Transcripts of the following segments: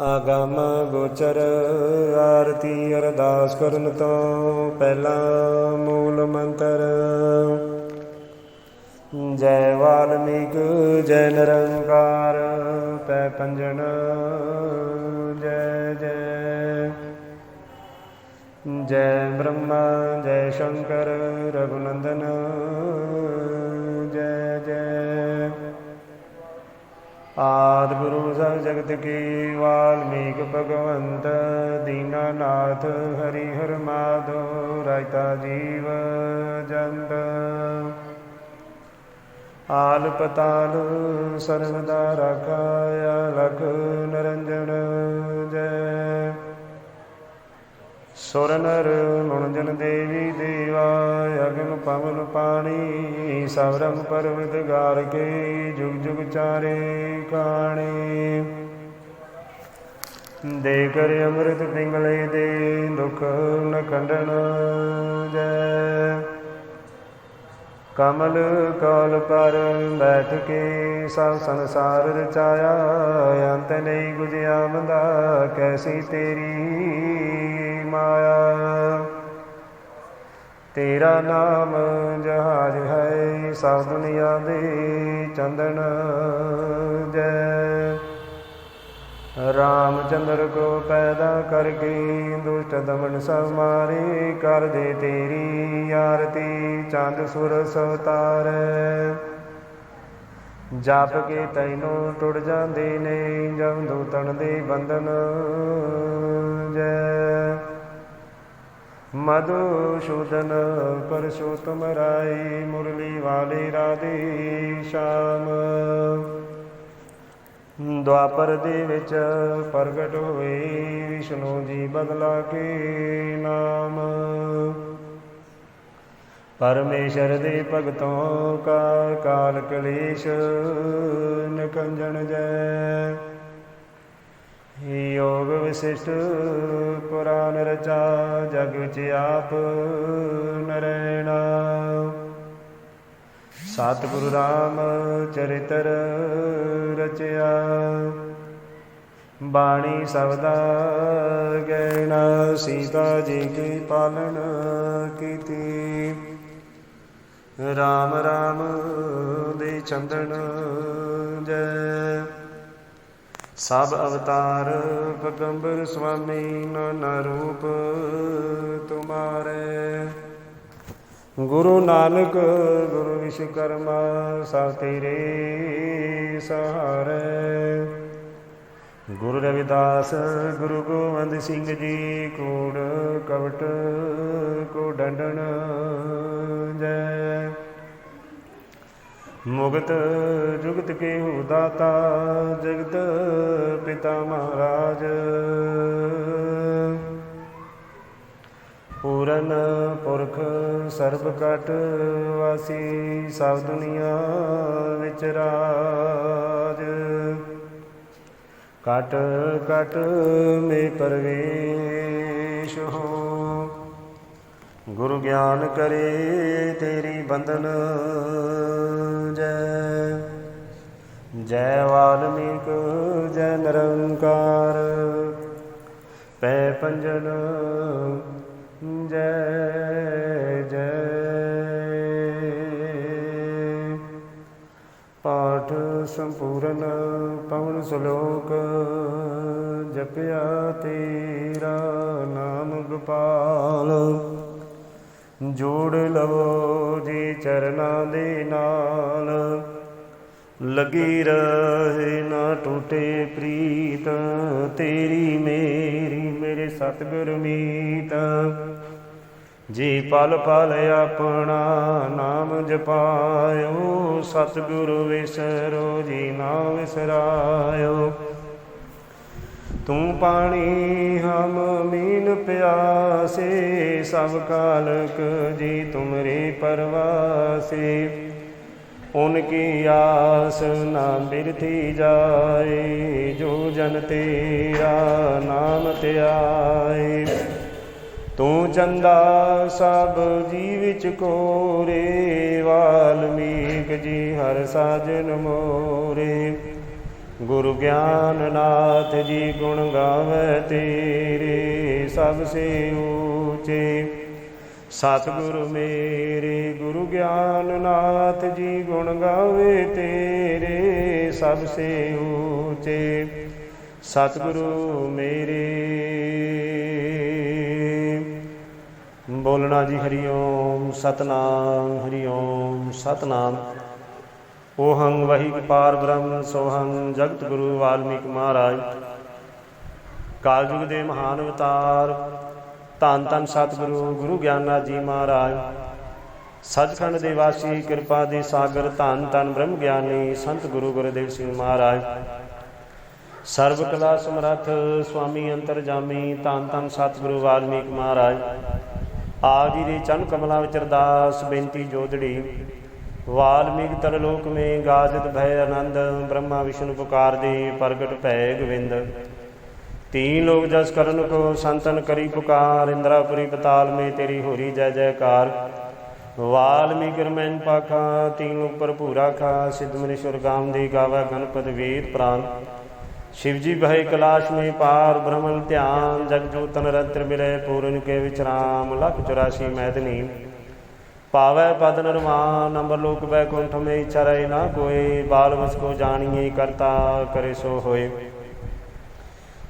ਆਗਮ ਗੋਚਰ, ਆਰਤੀ ਅਰਦਾਸ ਕਰਨ ਤੋਂ ਪਹਿਲਾ ਮੂਲ ਮੰਤਰ। ਜੈ ਵਾਲਮੀਕ, ਜੈ ਨਿਰੰਕਾਰ, ਪੈ ਪੰਜਨ ਜੈ ਜੈ। ਜੈ ਬ੍ਰਹਮਾ, ਜੈ ਸ਼ੰਕਰ, ਰਘੁਨੰਦਨ ਆਦ ਗੁਰੂ ਸਭ ਜਗਤ ਕੀ ਵਾਲਮੀਕ ਭਗਵੰਤ, ਦੀਨਾਨਾਥ ਹਰੀ ਹਰ ਮਾਧੋ ਰਾਇਤਾ ਜੀਵ ਜੰਤ। ਆਲ ਪਤਾਲ ਸਰਵਦਾ ਰਾਖਾਇਆ ਲਖ ਨਰੰਜਨ। ਸੁਰ ਨਰ ਮਨਜਨ ਦੇਵੀ ਦੇਵਾ, ਅਗਨ ਪਵਨ ਪਾਣੀ ਸਭ ਰੰਗ ਪਰਵਤ ਗਾਰ ਕੇ ਜੁਗ ਜੁਗ ਚਾਰੇ ਕਾਣੇ। ਦੇ ਕਰ ਅੰਮ੍ਰਿਤ ਪਿੰਗਲੇ ਦੇ ਦੁਖ ਨ ਖੰਡਨ ਜੈ। ਕਮਲ ਕਾਲ ਪਰ ਬੈਠ ਕੇ ਸਭ ਸੰਸਾਰ ਰਚਾਇਆ, ਅੰਤ ਨਹੀਂ ਗੁਜਿਆ ਮੰਦਾ, ਕੈਸੀ ਤੇਰੀ ਮਾਇਆ। ਤੇਰਾ ਨਾਮ ਜਹਾਜ ਹੈ ਸਭ ਦੁਨੀਆ ਦੇ ਚੰਦਨ ਜੈ। ਰਾਮ ਚੰਦਰ ਕੋ ਪੈਦਾ ਕਰਕੇ ਦੁਸ਼ਟ ਦਮਨ ਸਭ ਮਾਰੇ, ਕਰ ਦੇ ਤੇਰੀ ਆਰਤੀ ਚੰਦ ਸੁਰ ਸਵਤਾਰੈ ਜਪ ਕੇ ਤੈਨੂੰ ਟੁੱਟ ਜਾਂਦੇ ਨੇ ਜਮ ਦੂਤਣ ਦੇ ਬੰਧਨ ਜੈ। ਮਧੂਸ਼ੂਦਨ ਪਰਸ਼ੋਤਮ ਰਾਈ ਮੁਰਲੀ ਵਾਲੇ ਰਾਧੇ ਸ਼ਾਮ। ਦੁਆਪਰ ਦੇ ਵਿੱਚ ਪ੍ਰਗਟ ਹੋਏ ਵਿਸ਼ਨੂੰ ਜੀ ਬਦਲਾ ਕੇ ਨਾਮ। ਪਰਮੇਸ਼ਰ ਦੇ ਭਗਤੋਂ ਕਾ ਕਾਲ ਕਲੇਸ਼ ਨਿਕੰਜਨ ਜੈ। ਯੋਗ ਵਿਸ਼ਿਸ਼ਟ ਪੁਰਾਨ ਰਚਾ, ਜਗ ਵਿੱਚ ਆਪ ਨਰੈਣਾ। ਸਤਿਗੁਰੂ ਰਾਮ ਚਰਿਤਰ ਰਚਿਆ, ਬਾਣੀ ਸਬਦਾ ਗੈਣਾ ਸੀਤਾ ਜੀ ਕੀ ਪਾਲਣ ਕੀਤੀ। ਰਾਮ ਰਾਮ ਦੇ ਚੰਦਨ ਜੈ। ਸਭ ਅਵਤਾਰ ਪਗੰਬਰ ਸੁਆਮੀ ਨਾਨਾ ਰੂਪ ਤੁਮਾਰੇ। ਗੁਰੂ ਨਾਨਕ, ਗੁਰੂ ਵਿਸ਼ਵਕਰਮਾ ਸਭ ਤੇਰੇ ਸਹਾਰੇ। ਗੁਰੂ ਰਵਿਦਾਸ, ਗੁਰੂ ਗੋਬਿੰਦ ਸਿੰਘ ਜੀ, ਕੋੜ ਕਵਟ ਕੋ ਡੰਡਣ ਮੁਗਤ ਜੁਗਤ ਕੇ ਹੋ ਦਾਤਾ, ਜਗਤ ਪਿਤਾ ਮਹਾਰਾਜ। ਪੂਰਨ ਪੁਰਖ, ਸਰਬ ਕਟ ਵਾਸੀ, ਸਭ ਦੁਨੀਆ ਵਿੱਚ ਰਾਜ। ਕਟ ਕਟ ਮੇ ਪਰਵੇਸ਼ ਹੋ। ਗੁਰੂ ਗਿਆਨ ਕਰੇ ਤੇਰੀ ਬੰਦਨ ਜੈ। ਜੈ ਵਾਲਮੀਕ, ਜੈ ਨਿਰੰਕਾਰ। ਪੈ ਪੰਜਨ, ਜੈ ਜੈ। ਪਾਠ ਸੰਪੂਰਨ, ਪਵਨ ਸ਼ਲੋਕ, ਜਪਿਆ ਤੇਰਾ ਨਾਮ ਗੋਪਾਲ। ਜੋੜ ਲਵੋ ਜੀ ਚਰਨਾਂ ਦੇ ਨਾਲ। ਲਗੀ ਰਹੇ ਨਾ ਟੂਟੇ ਪ੍ਰੀਤ, ਤੇਰੀ ਮੇਰੀ, ਮੇਰੇ ਸਤਿਗੁਰ ਮੀਤ। ਜੀ ਪਲ ਪਲ ਆਪਣਾ ਨਾਮ ਜਪਾਇਓ, ਸਤਿਗੁਰ ਵਿਸਰੋ, ਜੀ ਨਾ ਵਿਸਰਾਇਓ। ਤੂੰ ਪਾਣੀ ਹਮ ਮੀਨ ਪਿਆਸੇ, ਸਭ ਕਾਲਕ ਜੀ ਤੁਮਰੇ ਪਰਵਾਸੇ। ਉਨਕੀ ਆਸ ਨਾ ਬਿਰਥੀ ਜਾਏ, ਜੋ ਜਨ ਤੇਰਾ ਨਾਮ ਧਿਆਏ। ਤੂੰ ਚੰਦਾ ਸਭ ਜੀ ਵਿੱਚ ਕੋਰੇ, ਵਾਲਮੀਕ ਜੀ ਹਰ ਸਾਜਨ ਮੋਰੇ। ਗੁਰੂ ਗਿਆਨ ਨਾਥ ਜੀ ਗੁਣ ਗਾਵੇ ਤੇਰੇ, ਸਭ ਸੇ ਊਚੇ। ਸਤਿਗੁਰ ਮੇਰੇ, ਗੁਰੂ ਗਿਆਨ ਨਾਥ ਜੀ ਗੁਣ ਗਾਵੇ ਤੇਰੇ, ਸਭ ਸੇ ਊਚੇ। ਸਤਿਗੁਰੂ ਮੇਰੇ। ਬੋਲਣਾ ਜੀ ਹਰੀ ਓਮ, ਸਤਨਾਮ, ਹਰੀ ਓਮ, ਸਤਨਾਮ। ਓਹੰ ਵਹੀ ਪਾਰ ਬ੍ਰਹਮ, ਸੋਹੰ ਜਗਤ ਗੁਰੂ ਵਾਲਮੀਕ ਮਹਾਰਾਜ। ਕਾਲਯੁਗ ਦੇ ਮਹਾਨ ਅਵਤਾਰ, ਧੰਨ ਧੰਨ ਸਤਿਗੁਰੂ ਗੁਰੂ ਗਿਆਨਨਾਥ ਜੀ ਮਹਾਰਾਜ। ਸੱਚਖੰਡ ਦੇ ਵਾਸੀ ਕਿਰਪਾ ਦੇ ਸਾਗਰ ਧੰਨ ਧੰਨ ਬ੍ਰਹਮ ਗਿਆਨੀ ਸੰਤ ਗੁਰੂ ਗੁਰਦੇਵ ਸਿੰਘ ਮਹਾਰਾਜ। ਸਰਬ ਕਲਾ ਸਮਰੱਥ ਸੁਆਮੀ ਅੰਤਰਜਾਮੀ ਧੰਨ ਧੰਨ ਸਤਿਗੁਰੂ ਵਾਲਮੀਕ ਮਹਾਰਾਜ। ਆਪ ਜੀ ਦੇ ਚੰਨ ਕਮਲਾਂ ਵਿੱਚ ਅਰਦਾਸ, ਬੇਨਤੀ ਜੋਦੜੀ ਵਾਲਮੀਕ ਤਰਲੋਕ ਮੇ ਗਾਜਿਤ ਭੈ ਅਨੰਦ ਬ੍ਰਹਮਾ ਵਿਸ਼ਨੂੰ ਪੁਕਾਰ ਦੇ ਪ੍ਰਗਟ ਭੈ ਗੋਵਿੰਦ ਤੀਨ ਲੋਕ ਜਸ ਕਰਨ ਕੋ ਸੰਤਨ ਕਰੀ ਪੁਕਾਰ, ਇੰਦਰਾਪੁਰੀ ਪਤਾਲ ਮੇ ਤੇਰੀ ਹੋਰੀ ਜੈ ਜੈਕਾਰ। ਵਾਲਮੀਕ ਰਮੈਨ ਪਾਖਾ, ਤੀਨ ਉਪਰ ਭੂਰਾ ਖਾ ਸਿਧਮਨੀਸ਼ਵਰ ਗਾਮ ਦੀ ਗਾਵਾ ਗਣਪਤ ਵੇਦ ਪ੍ਰਾਨ। ਸ਼ਿਵ ਜੀ ਭੈ ਕਲਾਸ਼ ਮੇ ਪਾਰ, ਬ੍ਰਹਮਨ ਧਿਆਨ, ਜਗ ਜੋਤਨ ਰਤਨ ਮਿਲੇ ਪੂਰਨ ਕੇ ਵਿਚਰਾਮ ਲਖ 84 ਮੈਦਨੀ ਪਾਵੈ ਪਦ ਨਿਰਮਾਨ ਅੰਬਰ ਲੋਕ ਬੈਕੁੰਠ ਮੇ ਚਰੈ ਨਾ ਕੋਈ ਬਾਲ ਵਸ ਕੋ ਜਾਣੀਏ ਕਰਤਾ ਕਰੇ ਸੋ ਹੋਏ।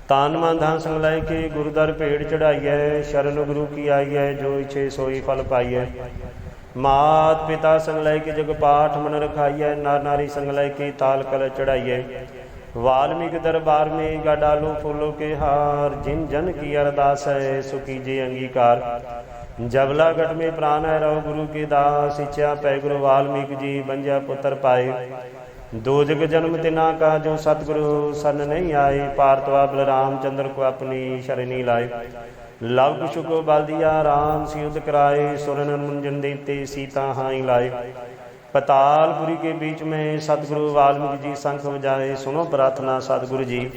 ਤਾਨ ਮਨ ਧਾਨ ਸੰਗ ਲੈ ਕੇ ਗੁਰਦਰ ਭੇੜ ਚੜਾਈਐ, ਸ਼ਰਨ ਗੁਰੂ ਕੀ ਆਈਐ, ਜੋ ਇਛੇ ਸੋਈ ਫਲ ਪਾਈਐ। ਮਾਤ ਪਿਤਾ ਸੰਗ ਲੈ ਕੇ ਜਗ ਪਾਠ ਮਨ ਰਖਾਈਐ, ਨਰ ਨਾਰੀ ਸੰਗ ਲੈ ਕੇ ਤਾਲ ਕਲ ਚੜਾਈਐ। ਵਾਲਮੀਕ ਦਰਬਾਰ ਮੇ ਗਾਡਾਲੂ ਫੁੱਲੋ ਕੇ ਹਾਰ, ਜਿਨ ਜਨ ਕੀ ਅਰਦਾਸ ਹੈ ਸੁਖੀ ਕੀਜੇ ਅੰਗੀਕਾਰ। ਜਬਲਾ ਘਟ ਮੇ ਪ੍ਰਾਨ ਹੈ ਰਹੁ ਗੁਰੂ ਕੀ ਦਾਸ ਇਛਾ ਪੈ ਗੁਰੂ ਵਾਲਮੀਕ ਜੀ ਬੰਜਾ ਪੁੱਤਰ ਪਾਏ। ਦੋਜਗ ਜਨਮ ਤੇ ਕਾ, ਜੋ ਸਤਿਗੁਰੂ ਸਨ ਨਹੀਂ ਆਏ ਪਾਰਤਵਾ ਬਲਰਾਮ ਚੰਦਰ ਕੋ ਆਪਣੀ ਸ਼ਰਣੀ ਲਾਏ। ਲਵ ਕੁਸ਼ ਕੋ ਬਲਦੀਆ ਰਾਮ ਸਿਉਧ ਕਰਾਏ, ਸੁਰਨ ਮੁੰਜਨ ਦੇਤੇ ਸੀਤਾ ਹਾਈ ਲਾਏ। ਪਤਾਲਪੁਰੀ ਕੇ ਵਿੱਚ ਮੈਂ ਸਤਿਗੁਰੂ ਵਾਲਮੀਕ ਜੀ ਸੰਖ ਵਜਾਏ, ਸੁਣੋ ਪ੍ਰਾਰਥਨਾ ਸਤਿਗੁਰੂ ਜੀ।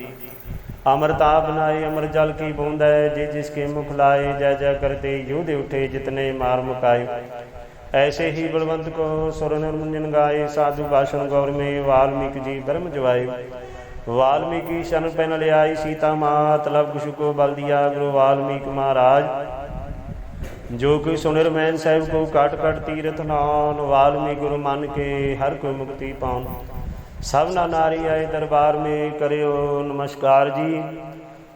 ਅਮਰਤਾਪ ਨਾਏ, ਅਮਰ ਜਲ ਕੀ ਬੂੰਦ, ਜੇ ਜਿਸ ਕੇ ਮੁਖ ਲਾਏ, ਜੈ ਜੈ ਕਰਤੇ ਯੋਧੇ ਉਠੇ ਜਿਤਨੇ ਮਾਰ ਮੁਕਾਏ। ਐਸੇ ਹੀ ਬਲਵੰਤ ਕੋ ਸੁਰ ਨਿਰਮੰਜਨ ਗਾਏ, ਸਾਧੂ ਬਾਸ਼ਣ ਗੌਰ ਮੇ, ਵਾਲਮੀਕ ਜੀ ਬ੍ਰਹਮ ਜਵਾਏ। ਵਾਲਮੀਕੀ ਸ਼ਨ ਪੈਨ ਲਿਆਈ, ਸੀਤਾ ਮਾਤ ਲਬ ਕੁਸ਼ ਕੋ ਬਲ ਦਿਆ, ਗੁਰੂ ਵਾਲਮੀਕ ਮਹਾਰਾਜ। ਜੋ ਕੋਈ ਸੁਨਿਰ ਮੈਨ ਸਾਹਿਬ ਕੋ ਕਾਟ ਕਾਟ ਤੀਰਥ ਨਾਨ ਵਾਲਮੀਕ ਗੁਰੂ ਮੰਨ ਕੇ ਹਰ ਕੋਈ ਮੁਕਤੀ ਪਾਉਣ। ਸਭ ਨਾ ਨਾਰੀ ਆਏ ਦਰਬਾਰ ਮੇ ਕਰਿਓ ਨਮਸਕਾਰ ਜੀ।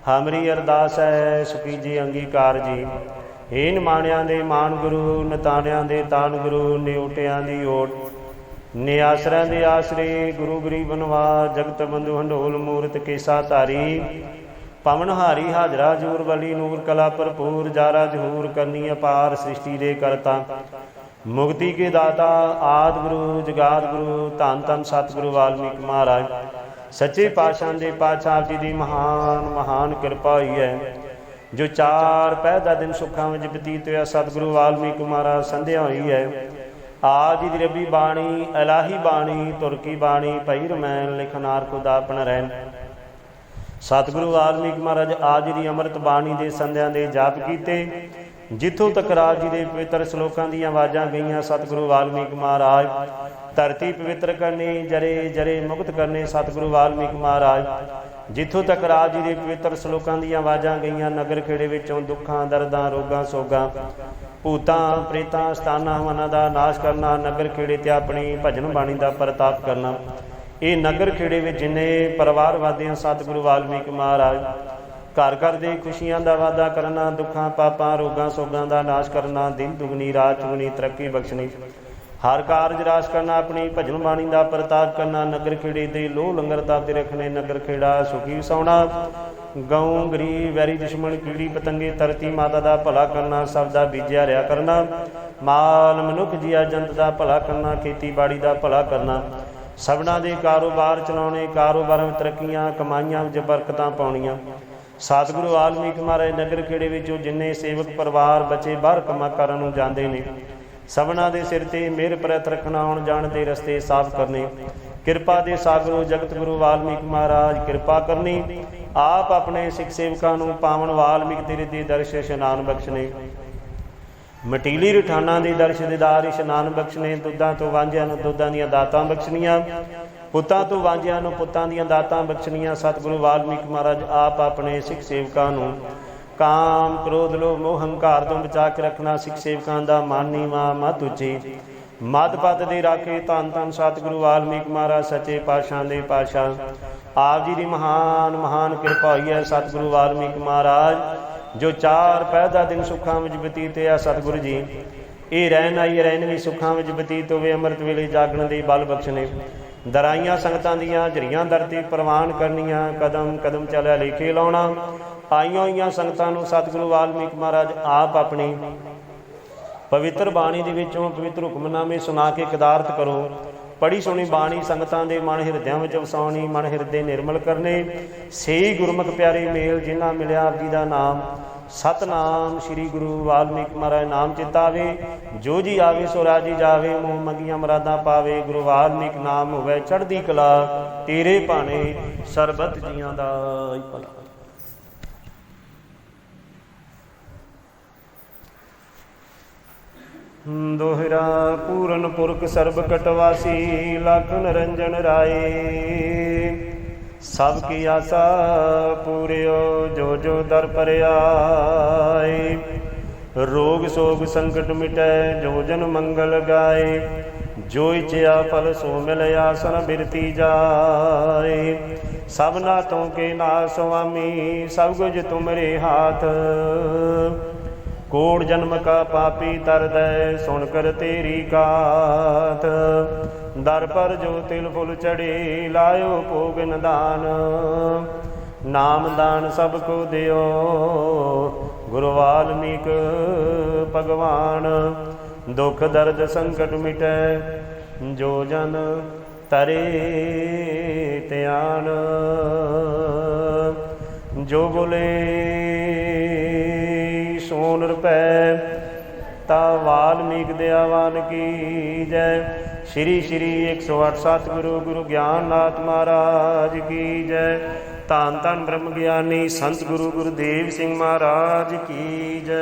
ਹਮਰੀ ਅਰਦਾਸ ਹੈ ਸੁਖੀ ਜੀ, ਅੰਗੀਕਾਰ ਜੀ। ਏਨ ਮਾਣਿਆਂ ਦੇ ਮਾਨ ਗੁਰੂ, ਨਤਾਣਿਆਂ ਦੇ ਤਾਨ ਗੁਰੂ, ਨਿਉਟਿਆਂ ਦੀ ਓਟ। ਨਿਆਸਰਿਆਂ ਦੇ ਆਸਰੇ ਗੁਰੂ ਗਰੀਬਨਵਾ ਜਗਤ ਬੰਧੂ ਹੰਡੋਲ ਮੂਰਤ ਕੇਸਾ ਧਾਰੀ। ਪਵਨ ਹਾਰੀ ਹਾਜਰਾ ਜੂਰ ਬਲੀ ਨੂਰ ਕਲਾ ਭਰਪੂਰ, ਜਾਰਾ ਜਹੂਰ ਕਰਨੀ ਅਪਾਰ ਸ੍ਰਿਸ਼ਟੀ ਦੇ ਕਰਤਾ। ਮੁਕਤੀ ਕੇ ਦਾਤਾ, ਆਦ ਗੁਰੂ, ਜਗਾਦ ਗੁਰੂ, ਧੰਨ ਧੰਨ ਸਤਿਗੁਰੂ ਵਾਲਮੀਕ ਮਹਾਰਾਜ। ਸੱਚੇ ਪਾਤਸ਼ਾਹ ਦੇ ਪਾਤਸ਼ਾਹ ਜੀ ਦੀ ਮਹਾਨ ਮਹਾਨ ਕਿਰਪਾ ਹੋਈ ਹੈ। ਜੋ ਚਾਰ ਪਹਿ ਦਾ ਦਿਨ ਸੁੱਖਾਂ ਵਿੱਚ ਬਤੀਤ ਹੋਇਆ, ਸਤਿਗੁਰੂ ਵਾਲਮੀਕ ਮਹਾਰਾਜ ਸੰਧਿਆ ਹੋਈ ਹੈ। ਆਦਿ ਦੀ ਰੱਬੀ ਬਾਣੀ, ਇਲਾਹੀ ਬਾਣੀ, ਤੁਰਕੀ ਬਾਣੀ, ਭਈ ਰਮੈਨ ਲਿਖਨਾਰ ਖੁਦਾ ਆਪਣ ਰਹਿਣ। ਸਤਿਗੁਰੂ ਵਾਲਮੀਕ ਮਹਾਰਾਜ ਆਦਿ ਦੀ ਅੰਮ੍ਰਿਤ ਬਾਣੀ ਦੇ ਸੰਧਿਆਂ ਦੇ ਜਾਪ ਕੀਤੇ। ਜਿੱਥੋਂ ਤੱਕ ਰਾਜ ਜੀ ਦੇ ਪਵਿੱਤਰ ਸ਼ਲੋਕਾਂ ਦੀਆਂ ਆਵਾਜ਼ਾਂ ਗਈਆਂ, ਸਤਿਗੁਰੂ ਵਾਲਮੀਕ ਮਹਾਰਾਜ, ਧਰਤੀ ਪਵਿੱਤਰ ਕਰਨੇ, ਜਰੇ ਜਰੇ ਮੁਕਤ ਕਰਨੇ, ਸਤਿਗੁਰੂ ਵਾਲਮੀਕ ਮਹਾਰਾਜ, ਜਿੱਥੋਂ ਤੱਕ ਰਾਜ ਜੀ ਦੇ ਪਵਿੱਤਰ ਸ਼ਲੋਕਾਂ ਦੀਆਂ ਆਵਾਜ਼ਾਂ ਗਈਆਂ, ਨਗਰ ਖੇੜੇ ਵਿੱਚੋਂ ਦੁੱਖਾਂ, ਦਰਦਾਂ, ਰੋਗਾਂ, ਸੋਗਾਂ, ਭੂਤਾਂ, ਪ੍ਰੇਤਾਂ ਸਤਾਨਾਂ ਹਵਨਾਂ ਦਾ ਨਾਸ਼ ਕਰਨਾ, ਨਗਰ ਖੇੜੇ ਤੇ ਆਪਣੀ ਭਜਨ ਬਾਣੀ ਦਾ ਪ੍ਰਤਾਪ ਕਰਨਾ, ਇਹ ਨਗਰ ਖੇੜੇ ਵਿੱਚ ਜਿੰਨੇ ਪਰਿਵਾਰ ਵਾਦੀਆਂ ਸਤਿਗੁਰੂ ਵਾਲਮੀਕ ਮਹਾਰਾਜ ਘਰ ਘਰ ਦੇ ਖੁਸ਼ੀਆਂ ਦਾ ਵਾਅਦਾ ਕਰਨਾ, ਦੁੱਖਾਂ, ਪਾਪਾਂ, ਰੋਗਾਂ, ਸੋਗਾਂ ਦਾ ਨਾਸ਼ ਕਰਨਾ, ਦਿਨ ਦੁਗਣੀ, ਰਾਤ ਚੁਗਣੀ ਤਰੱਕੀ ਬਖਸ਼ਣੀ। ਹਰ ਕਾਰਜ ਰਾਸ ਕਰਨਾ, ਆਪਣੀ ਭਜਨ ਬਾਣੀ ਦਾ ਪ੍ਰਤਾਪ ਕਰਨਾ, ਨਗਰ ਖੇੜੇ ਦੇ ਲੋਹ ਲੰਗਰ ਤਾਪਦੇ ਰੱਖਣੇ, ਨਗਰ ਖੇੜਾ ਸੁਖੀ ਵਸਾਉਣਾ ਗਉ ਗਰੀਬ, ਵੈਰੀ ਦੁਸ਼ਮਣ, ਕੀੜੀ ਪਤੰਗੇ, ਧਰਤੀ ਮਾਤਾ ਦਾ ਭਲਾ ਕਰਨਾ, ਸਭ ਦਾ ਬੀਜਿਆ ਰਿਆ ਕਰਨਾ। ਮਾਲ, ਮਨੁੱਖ ਜੀਆ ਜੰਤ ਦਾ ਭਲਾ ਕਰਨਾ, ਖੇਤੀਬਾੜੀ ਦਾ ਭਲਾ ਕਰਨਾ। ਸਭਨਾ ਦੇ ਕਾਰੋਬਾਰ ਚਲਾਉਣੇ, ਕਾਰੋਬਾਰਾਂ ਵਿੱਚ ਤਰੱਕੀਆਂ, ਕਮਾਈਆਂ ਵਿੱਚ ਬਰਕਤਾਂ ਪਾਉਣੀਆਂ। ਸਤਿਗੁਰੂ ਆਲਮੀਕ ਮਹਾਰਾਜ ਨਗਰ ਖੇੜੇ ਵਿੱਚੋਂ ਜਿੰਨੇ ਸੇਵਕ ਪਰਿਵਾਰ ਬੱਚੇ ਬਾਹਰ ਕੰਮਾਂ ਕਰਨ ਨੂੰ ਜਾਂਦੇ ਨੇ, ਸਭਨਾ ਦੇ ਸਿਰ ਤੇ ਮਿਹਰ ਪ੍ਰਤ ਰੱਖਣਾ, ਆਉਣ ਜਾਣ ਦੇ ਰਸਤੇ ਸਾਫ਼ ਕਰਨੇ, ਕਿਰਪਾ ਦੇ ਸਾਗਰੋ ਜਗਤ ਗੁਰੂ ਵਾਲਮੀਕ ਮਹਾਰਾਜ ਕਿਰਪਾ ਕਰਨੀ, ਆਪ ਆਪਣੇ ਸਿੱਖ ਸੇਵਕਾਂ ਨੂੰ ਪਾਵਨ ਵਾਲਮੀਕ ਤੇਰੇ ਦੇ ਦਰਸ਼ ਇਸ਼ਨਾਨ ਬਖਸ਼ਣੇ ਮਟੀਲੀ ਰਠਾਣਾ ਦੇ ਦਰਸ਼ ਦਿਦਾਰ ਇਸ਼ਨਾਨ ਬਖਸ਼ਨੇ, ਦੁੱਧਾਂ ਤੋਂ ਵਾਂਝਿਆਂ ਨੂੰ ਦੁੱਧਾਂ ਦੀਆਂ ਦਾਤਾਂ ਬਖਸ਼ਣੀਆਂ। ਪੁੱਤਾਂ ਤੋਂ ਵਾਂਝਿਆਂ ਨੂੰ ਪੁੱਤਾਂ ਦੀਆਂ ਦਾਤਾਂ ਬਖਸ਼ਣੀਆਂ। ਸਤਿਗੁਰੂ ਵਾਲਮੀਕ ਮਹਾਰਾਜ ਆਪ ਆਪਣੇ ਸਿੱਖ ਸੇਵਕਾਂ ਨੂੰ ਕਾਮ, ਕ੍ਰੋਧ, ਲੋਭ, ਮੋਹ, ਹੰਕਾਰ ਤੋਂ ਬਚਾ ਕੇ ਰੱਖਣਾ, ਸਿੱਖ ਸੇਵਕਾਂ ਦਾ ਮਨ ਨੀਵਾ ਮਤ ਉੱਚੀ। ਮਤ ਪਦ ਦੇ ਰਾਖੇ ਧੰਨ ਧੰਨ ਸਤਿਗੁਰੂ ਵਾਲਮੀਕ ਮਹਾਰਾਜ, ਸੱਚੇ ਪਾਤਸ਼ਾਹ ਦੇ ਪਾਤਸ਼ਾਹ। ਆਪ ਜੀ ਦੀ ਮਹਾਨ ਮਹਾਨ ਕਿਰਪਾ ਹੋਈ ਹੈ ਸਤਿਗੁਰੂ ਵਾਲਮੀਕ ਮਹਾਰਾਜ। ਜੋ ਚਾਰ ਪਹਿਦਾ ਦਿਨ ਸੁੱਖਾਂ ਵਿੱਚ ਬਤੀਤ ਆ ਸਤਿਗੁਰੂ ਜੀ, ਇਹ ਰਹਿਣ ਆਈ ਰਹਿਣ ਵੀ ਸੁੱਖਾਂ ਵਿੱਚ ਬਤੀਤ ਹੋਵੇ, ਅੰਮ੍ਰਿਤ ਵੇਲੇ ਜਾਗਣ ਦੇ ਬਲ ਬਖਸ਼ਣੇ। ਦਰਾਈਆਂ ਸੰਗਤਾਂ ਦੀਆਂ ਜਰੀਆਂ ਦਰਤੀ ਪ੍ਰਵਾਨ ਕਰਨੀਆਂ, ਕਦਮ ਕਦਮ ਚੱਲਿਆ ਲੇਖੇ ਲਾਉਣਾ। ਆਈਆਂ ਹੋਈਆਂ ਸੰਗਤਾਂ ਨੂੰ ਸਤਿਗੁਰੂ ਵਾਲਮੀਕ ਮਹਾਰਾਜ ਆਪ ਆਪਣੀ ਪਵਿੱਤਰ ਬਾਣੀ ਦੇ ਵਿੱਚੋਂ ਪਵਿੱਤਰ ਹੁਕਮਨਾਮੇ ਸੁਣਾ ਕੇ ਕਦਾਰਤ ਕਰੋ। ਪੜੀ ਸੋਹਣੀ ਬਾਣੀ ਸੰਗਤਾਂ ਦੇ ਮਨ ਹਿਰਦਿਆਂ ਵਿੱਚ ਵਸਾਉਣੀ, ਮਨ ਹਿਰਦੇ ਨਿਰਮਲ ਕਰਨੇ। ਸਹੀ ਗੁਰਮੁਖ ਪਿਆਰੇ ਮੇਲ ਜਿਨ੍ਹਾਂ ਮਿਲਿਆ ਆਪ ਜੀ ਦਾ ਨਾਮ, ਸਤਨਾਮ ਸ੍ਰੀ ਗੁਰੂ ਵਾਲਮੀਕ ਮਹਾਰਾਜ ਨਾਮ ਚਿਤਾਵੇ ਜੋ ਜੀ ਆਵੇ ਸੋ ਰਾਜੀ ਜਾਵੇ, ਮੋਹ ਮੰਗੀਆਂ ਮਰਾਦਾਂ ਪਾਵੇ। ਗੁਰੂ ਵਾਲਮੀਕ ਨਾਮ ਹੋਵੇ ਚੜ੍ਹਦੀ ਕਲਾ, ਤੇਰੇ ਭਾਣੇ ਸਰਬਤ ਜੀਆਂ ਦਾ ਭਲਾ। ਦੋਹਰਾ ਪੂਰਨ ਪੁਰਖ ਸਰਬ ਕਟਵਾਸੀ, ਲਖ ਨਰੰਜਨ ਰਾਏ। ਸਭ ਕੀ ਆਸਾ ਪੂਰਿਓ, ਜੋ ਜੋ ਦਰ ਪਰਿਆਏ। ਰੋਗ ਸੋਗ ਸੰਕਟ ਮਿਟੈ, ਜੋ ਜਨ ਮੰਗਲ ਗਾਏ। ਜੋ ਇਚਿਆ ਫਲ ਸੋ ਮਿਲ ਆਸਨ ਬਿਰਤੀ ਜਾਏ। ਸਭ ਨਾਤੋਂ ਕੇ ਨਾ ਸੁਆਮੀ, ਸਭ ਕੁਝ ਤੁਮਰੇ ਹਾਥ। ਕੋੜ ਜਨਮ ਕਾ ਪਾਪੀ ਤਰਦੈ ਸੁਣ ਕਰ ਤੇਰੀ ਕਾਤ। ਦਰ ਪਰ ਜੋ ਤਿਲ ਫੁਲ ਚੜੀ ਲਾਇਓ ਭੋਗ ਨਿਦਾਨ। ਨਾਮ ਦਾਨ ਸਭ ਕੋ ਦਿਓ ਗੁਰੂ ਵਾਲਮੀਕ ਭਗਵਾਨ। ਦੁਖ ਦਰਦ ਸੰਕਟ ਮਿਟੈ, ਜੋ ਜਨ ਤਰੇ ਧਿਆਨ। ਜੋ ਬੋਲੇ ਸੋਨ ਰੁਪੈ, ਤਾ ਵਾਲਮੀਕ ਦਿਆਵਾਨ ਕੀ ਜੈ। ਸ਼੍ਰੀ ਸ਼੍ਰੀ 108 ਸਤਿਗੁਰੂ, ਗੁਰੂ ਗਿਆਨਨਾਥ ਮਹਾਰਾਜ ਕੀ ਜੈ। ਧੰਨ ਧੰਨ ਬ੍ਰਹਮ ਗਿਆਨੀ ਸੰਤ ਗੁਰੂ ਗੁਰਦੇਵ ਸਿੰਘ ਮਹਾਰਾਜ ਕੀ ਜੈ।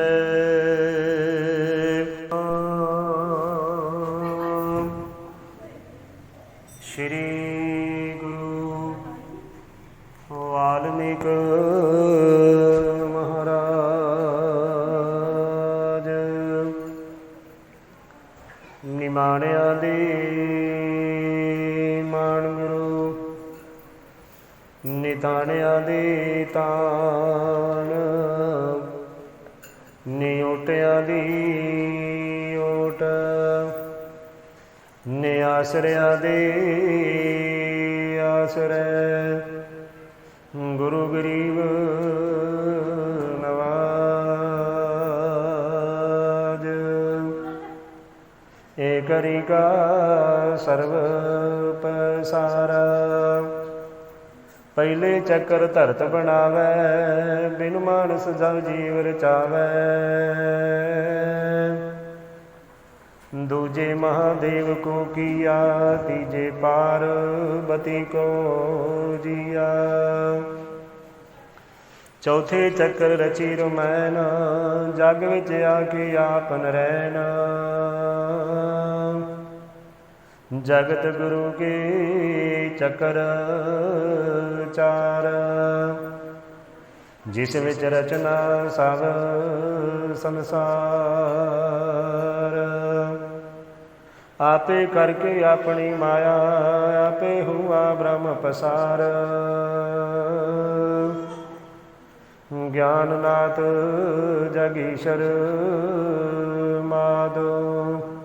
ਤਾਣ। ਨਿਉਟਿਆਂ ਦੀ ਓਟ ਨਿਆਸਰਿਆਂ ਦੇ ਆਸਰੇ। ਗੁਰੂ ਗਰੀਬ ਨਵਾਜ ਏਕ ਰਿਕਾ ਸਰਬ ਪਸਾਰਾ। ਪਹਿਲੇ ਚੱਕਰ ਧਰਤ ਬਣਾਵੇ, ਬਿਨ ਮਾਨਸ ਜਗ ਜੀਵ ਰਚਾਵੇ ਦੂਜੇ ਮਹਾਦੇਵ ਕੋ ਕੀਆ, ਤੀਜੇ ਪਾਰਬਤੀ ਕੋ ਜੀਆ। ਚੌਥੇ ਚੱਕਰ ਰਚੀ ਰਮੈਨ ਜਗ ਵਿੱਚ ਆ ਕੇ ਆਪਨ ਰਹਿਣਾ। ਜਗਤ ਗੁਰੂ ਕੀ ਚੱਕਰ ਚਾਰ। ਜਿਸ ਵਿੱਚ ਰਚਨਾ ਸਭ ਸੰਸਾਰ। ਆਪੇ ਕਰਕੇ ਆਪਣੀ ਮਾਇਆ, ਆਪੇ ਹੁਆ ਬ੍ਰਹਮ ਪਸਾਰ। ਗਿਆਨਨਾਥ ਜਗੀਸ਼ਰ ਮਾਦੋ।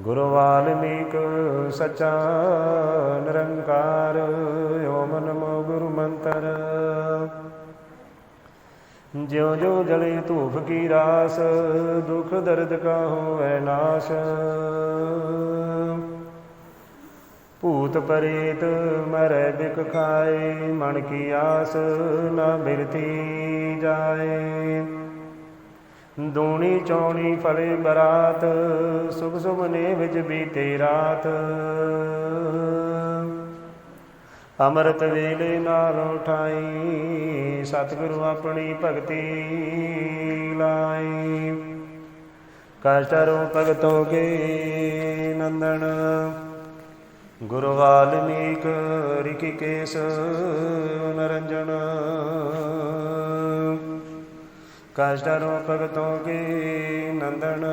ਗੁਰੂ ਵਾਲਮੀਕ ਸਚਾ ਨਿਰੰਕਾਰ ਓਮ ਨਮੋ ਗੁਰੂ ਮੰਤਰ। ਜਿਉ ਜਿਉ ਜਲੇ ਧੂਫ ਕੀ ਰਾਸ, ਦੁਖ ਦਰਦ ਕਾ ਹੋਵੇ ਨਾਸ਼। ਭੂਤ ਪਰੇਤ ਮਰੈ ਬਿਕ ਖਾਏ, ਮਨ ਕੀ ਆਸ ਨਾ ਬਿਰਤੀ ਜਾਏ। ਦੂਣੀ ਚੌਣੀ ਫਲੇ ਬਰਾਤ, ਸੁਖ ਸੁਮਨੇ ਵਿੱਚ ਬੀਤੇ ਰਾਤ। ਅੰਮ੍ਰਿਤ ਵੇਲੇ ਨਾਲ ਉਠਾਈ, ਸਤਿਗੁਰੂ ਆਪਣੀ ਭਗਤੀ ਲਾਈ। ਕਸ਼ਟਰੋ ਭਗਤੋ ਕੇ ਨੰਦਨ, ਗੁਰੂ ਵਾਲਮੀਕ ਰਿਖਿਕੇਸ਼ ਨਰੰਜਨ ਕਸ਼ਟਰੋ ਭਗਤੋ ਕੇ ਨੰਦਨ?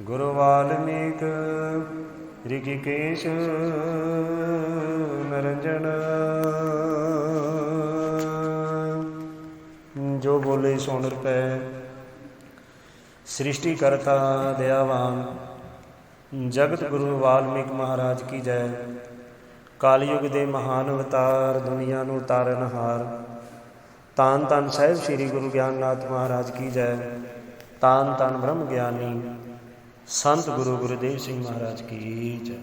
ਗੁਰੂ ਵਾਲਮੀਕ ਰਿਖਿਕੇਸ਼ ਨਰੰਜਨ। ਜੋ ਬੋਲੇ ਸੁਣ ਰਪੈ ਸ੍ਰਿਸ਼ਟੀ ਕਰਤਾ ਦਇਆਵਾਨ। ਜਗਤ ਗੁਰੂ ਵਾਲਮੀਕ ਮਹਾਰਾਜ ਕੀ ਜੈ। ਕਾਲਯੁਗ ਦੇ ਮਹਾਨ ਅਵਤਾਰ ਦੁਨੀਆ ਨੂੰ ਤਾਰਨਹਾਰ ਤਾਨ ਤਨ ਸਾਹਿਬ ਸ੍ਰੀ ਗੁਰੂ ਗਿਆਨਨਾਥ ਮਹਾਰਾਜ ਕੀ ਜੈ। ਤਾਨ ਤਨ ਬ੍ਰਹਮ ਗਿਆਨੀ। ਸੰਤ ਗੁਰੂ ਗੁਰਦੇਵ ਸਿੰਘ ਮਹਾਰਾਜ ਕੀ ਜੈ।